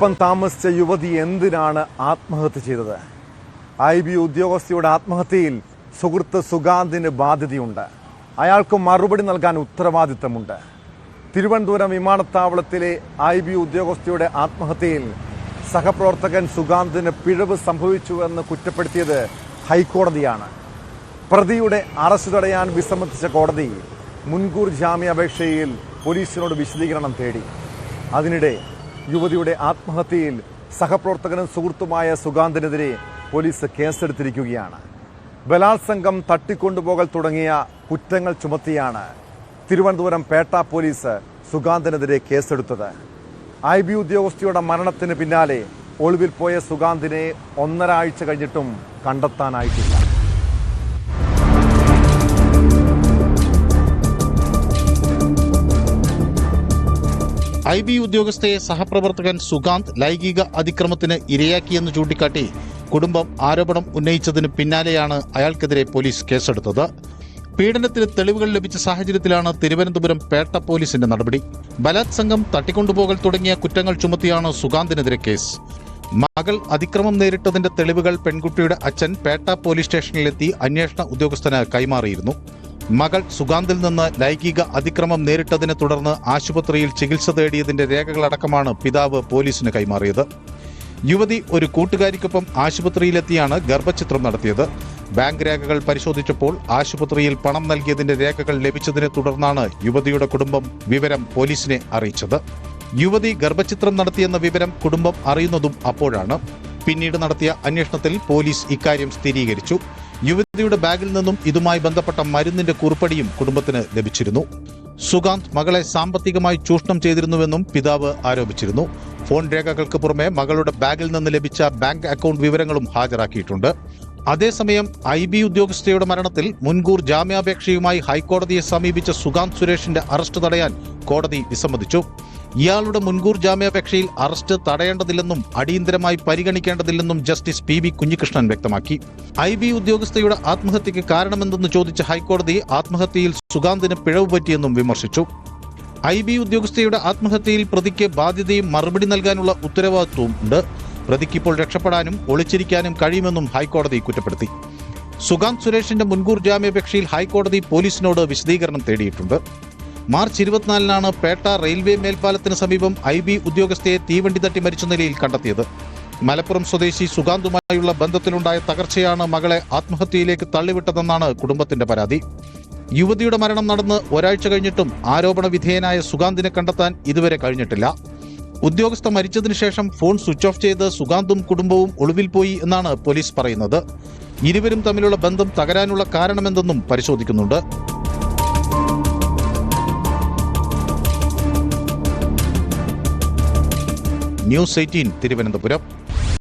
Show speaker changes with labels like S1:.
S1: ഒപ്പം താമസിച്ച യുവതി എന്തിനാണ് ആത്മഹത്യ ചെയ്തത്? ഐ ബി ഉദ്യോഗസ്ഥയുടെ ആത്മഹത്യയിൽ സുഹൃത്ത് സുഗാന്തിന് ബാധ്യതയുണ്ട്. അയാൾക്ക് മറുപടി നൽകാൻ ഉത്തരവാദിത്തമുണ്ട്. തിരുവനന്തപുരം വിമാനത്താവളത്തിലെ ഐ ബി ഉദ്യോഗസ്ഥയുടെ ആത്മഹത്യയിൽ സഹപ്രവർത്തകൻ സുഗാന്തിന് പിഴവ് സംഭവിച്ചുവെന്ന് കുറ്റപ്പെടുത്തിയത് ഹൈക്കോടതിയാണ്. പ്രതിയുടെ അറസ്റ്റ് തടയാൻ വിസമ്മതിച്ച കോടതി മുൻകൂർ ജാമ്യാപേക്ഷയിൽ പോലീസിനോട് വിശദീകരണം തേടി. അതിനിടെ യുവതിയുടെ ആത്മഹത്യയിൽ സഹപ്രവർത്തകനും സുഹൃത്തുമായ സുഗാന്തിനെതിരെ പോലീസ് കേസെടുത്തിരിക്കുകയാണ്. ബലാത്സംഗം തട്ടിക്കൊണ്ടുപോകൽ തുടങ്ങിയ കുറ്റങ്ങൾ ചുമത്തിയാണ് തിരുവനന്തപുരം പേട്ട പോലീസ് സുഗാന്തിനെതിരെ കേസെടുത്തത്. ഐ ബി ഉദ്യോഗസ്ഥയുടെ മരണത്തിന് പിന്നാലെ ഒളിവിൽ പോയ സുഗാന്തിനെ ഒന്നര ആഴ്ച കഴിഞ്ഞിട്ടും കണ്ടെത്താനായിട്ടില്ല.
S2: ഐ ബി ഉദ്യോഗസ്ഥയെ സഹപ്രവർത്തകൻ സുഗാന്ത് ലൈംഗിക അതിക്രമത്തിന് ഇരയാക്കിയെന്ന് ചൂണ്ടിക്കാട്ടി കുടുംബം ആരോപണം ഉന്നയിച്ചതിന് പിന്നാലെയാണ് അയാൾക്കെതിരെ പോലീസ് കേസെടുത്തത്. പീഡനത്തിന് തെളിവുകൾ ലഭിച്ച സാഹചര്യത്തിലാണ് തിരുവനന്തപുരം പേട്ട പോലീസിന്റെ നടപടി. ബലാത്സംഗം തട്ടിക്കൊണ്ടുപോകൽ തുടങ്ങിയ കുറ്റങ്ങൾ ചുമത്തിയാണ് സുഗാന്തിനെതിരെ കേസ്. മകൾ അതിക്രമം നേരിട്ടതിന്റെ തെളിവുകൾ പെൺകുട്ടിയുടെ അച്ഛൻ പേട്ട പോലീസ് സ്റ്റേഷനിലെത്തി അന്വേഷണ ഉദ്യോഗസ്ഥന് കൈമാറിയിരുന്നു. മകൾ സുഗാന്തിൽ നിന്ന് ലൈംഗിക അതിക്രമം നേരിട്ടതിനെ തുടർന്ന് ആശുപത്രിയിൽ ചികിത്സ തേടിയതിന്റെ രേഖകളടക്കമാണ് പിതാവ് പോലീസിന് കൈമാറിയത്. യുവതി ഒരു കൂട്ടുകാരിക്കൊപ്പം ആശുപത്രിയിലെത്തിയാണ് ഗർഭചിത്രം നടത്തിയത്. ബാങ്ക് രേഖകൾ പരിശോധിച്ചപ്പോൾ ആശുപത്രിയിൽ പണം നൽകിയതിന്റെ രേഖകൾ ലഭിച്ചതിനെ തുടർന്നാണ് യുവതിയുടെ കുടുംബം വിവരം പോലീസിനെ അറിയിച്ചത്. യുവതി ഗർഭചിത്രം നടത്തിയെന്ന വിവരം കുടുംബം അറിയുന്നതും അപ്പോഴാണ്. പിന്നീട് നടത്തിയ അന്വേഷണത്തിൽ പോലീസ് ഇക്കാര്യം സ്ഥിരീകരിച്ചു. യുവതിയുടെ ബാഗിൽ നിന്നും ഇതുമായി ബന്ധപ്പെട്ട മരുന്നിന്റെ കുറിപ്പടിയും കുടുംബത്തിന് ലഭിച്ചിരുന്നു. സുഗാന്ത് മകളെ സാമ്പത്തികമായി ചൂഷണം ചെയ്തിരുന്നുവെന്നും പിതാവ് ആരോപിച്ചിരുന്നു. ഫോൺ രേഖകൾക്ക് പുറമെ മകളുടെ ബാഗിൽ നിന്ന് ലഭിച്ച ബാങ്ക് അക്കൗണ്ട് വിവരങ്ങളും ഹാജരാക്കിയിട്ടുണ്ട്. അതേസമയം ഐ ബി ഉദ്യോഗസ്ഥയുടെ മരണത്തിൽ മുൻകൂർ ജാമ്യാപേക്ഷയുമായി ഹൈക്കോടതിയെ സമീപിച്ച സുഗാന്ത് സുരേഷിന്റെ അറസ്റ്റ് തടയാൻ കോടതി വിസമ്മതിച്ചു. ഇയാളുടെ മുൻകൂർ ജാമ്യാപേക്ഷയിൽ അറസ്റ്റ് തടയേണ്ടതില്ലെന്നും അടിയന്തരമായി പരിഗണിക്കേണ്ടതില്ലെന്നും ജസ്റ്റിസ് പി ബി കുഞ്ഞികൃഷ്ണൻ വ്യക്തമാക്കി. ഐ ബി ഉദ്യോഗസ്ഥയുടെ ആത്മഹത്യക്ക് കാരണമെന്തെന്ന് ചോദിച്ച ഹൈക്കോടതി ആത്മഹത്യയിൽ സുഗാന്തിന് പിഴവ് പറ്റിയെന്നും വിമർശിച്ചു. ഐ ബി ഉദ്യോഗസ്ഥയുടെ ആത്മഹത്യയിൽ പ്രതിക്ക് ബാധ്യതയും മറുപടി നൽകാനുള്ള ഉത്തരവാദിത്വവും ഉണ്ട്. പ്രതിക്ക് ഇപ്പോൾ രക്ഷപ്പെടാനും ഒളിച്ചിരിക്കാനും കഴിയുമെന്നും ഹൈക്കോടതി കുറ്റപ്പെടുത്തി. സുഗാന്ത് സുരേഷിന്റെ മുൻകൂർ ജാമ്യാപേക്ഷയിൽ ഹൈക്കോടതി പോലീസിനോട് വിശദീകരണം തേടിയിട്ടുണ്ട്. മാർച്ച് ഇരുപത്തിനാലിനാണ് പേട്ട റെയിൽവേ മേൽപ്പാലത്തിന് സമീപം ഐ ബി ഉദ്യോഗസ്ഥയെ തീവണ്ടി തട്ടി മരിച്ച നിലയിൽ കണ്ടെത്തിയത്. മലപ്പുറം സ്വദേശി സുഗാന്തുമായുള്ള ബന്ധത്തിലുണ്ടായ തകർച്ചയാണ് മകളെ ആത്മഹത്യയിലേക്ക് തള്ളിവിട്ടതെന്നാണ് കുടുംബത്തിന്റെ പരാതി. യുവതിയുടെ മരണം നടന്ന് ഒരാഴ്ച കഴിഞ്ഞിട്ടും ആരോപണ വിധേയനായ സുഗാന്തിനെ കണ്ടെത്താൻ ഇതുവരെ കഴിഞ്ഞിട്ടില്ല. ഉദ്യോഗസ്ഥ മരിച്ചതിനു ശേഷം ഫോൺ സ്വിച്ച് ഓഫ് ചെയ്ത് സുഗാന്തും കുടുംബവും ഒളിവിൽ പോയി എന്നാണ് പോലീസ് പറയുന്നത്. ഇരുവരും തമ്മിലുള്ള ബന്ധം തകരാനുള്ള കാരണമെന്തെന്നും പരിശോധിക്കുന്നുണ്ട്. News eighteen Thiruvananthapuram.